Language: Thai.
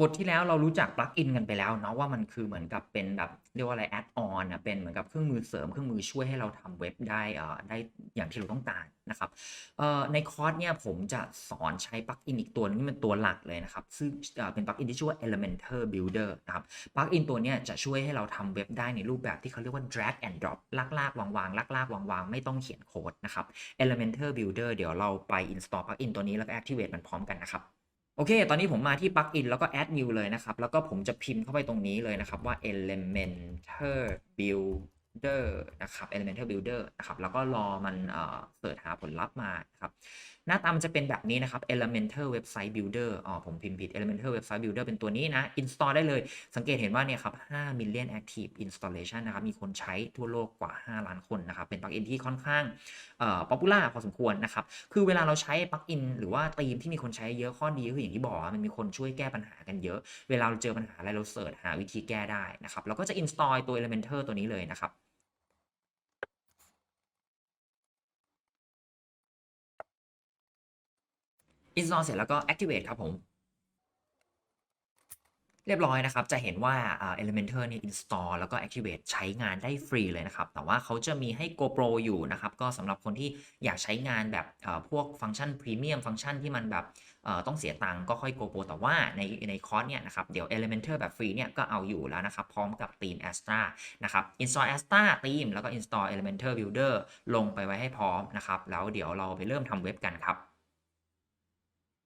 บทที่แล้วเรารู้จักปลั๊กอินกันไปแล้วเนาะว่ามันคือเหมือนกับเป็นแบบเรียกว่าอะไรแอดออนนะเป็นเหมือนกับเครื่องมือเสริมเครื่องมือช่วยให้เราทำเว็บได้เอ่อได้อย่างที่เราต้องการนะครับเอ่อในคอร์สเนี่ยผมจะสอนใช้ปลั๊กอินอีกตัวนึงที่เป็นตัวหลักเลยนะครับซึ่งเป็นปลั๊กอินที่ชื่อว่า Elementor Builder นะครับปลั๊กอินตัวเนี้ยจะช่วยให้เราทำเว็บได้ในรูปแบบที่เขาเรียกว่า drag and drop ลากลากวางวางลากลากวางวางไม่ต้องเขียนโค้ดนะครับ Elementor Builder เดี๋ยวเราไป install ปลั๊กอินตัวนี้แล้วก็ activate มันพร้อมกันนะครับ โอเค ตอนนี้ผมมาที่ plugin แล้วก็ add new เลยนะครับ แล้วก็ผมจะพิมพ์เข้าไปตรงนี้เลยนะครับว่า elementor builder นะครับ elementor builder นะครับ แล้วก็รอมันเอ่อเสิร์ชหาผลลัพธ์มาครับ หน้าตามันจะเป็นแบบนี้นะครับ elementor website builder อ๋อผมพิมพ์ผิด elementor website builder เป็นตัวนี้นะ install ได้เลย สังเกตเห็นว่าเนี่ยครับ 5 million active installation นะครับ มีคนใช้ทั่วโลกกว่า 5 ล้านคนนะครับ เป็นปลั๊กอินที่ค่อนข้างเอ่อ popular พอสมควรนะครับ คือเวลาเราใช้ปลั๊กอินหรือว่าธีมที่มีคนใช้เยอะข้อดีก็คืออย่างที่บอกมันมีคนช่วยแก้ปัญหากันเยอะ เวลาเราเจอปัญหาอะไรเราเสิร์ชหาวิธีแก้ได้นะครับเราก็จะ install ตัว Elementor ตัวนี้เลยนะครับ install เสร็จแล้วก็ activate ครับผม เรียบร้อยนะครับ จะเห็นว่าอ่า Elementor เนี่ย install แล้วก็ activate ใช้งานได้ฟรีเลยนะครับ แต่ว่าเขาจะมีให้ GoPro อยู่นะครับ ก็สำหรับคนที่อยากใช้งานแบบพวกฟังก์ชันพรีเมียมฟังก์ชันที่มันแบบต้องเสียตังค์ก็ค่อย GoPro แต่ว่าในในคอร์สเนี่ยนะครับ เดี๋ยว Elementor แบบฟรีเนี่ยก็เอาอยู่แล้วนะครับ พร้อมกับธีม Astra นะครับ install Astra ธีมแล้วก็ install Elementor Builder ลงไปไว้ให้พร้อมนะครับ แล้วเดี๋ยวเราไปเริ่มทำเว็บกันครับ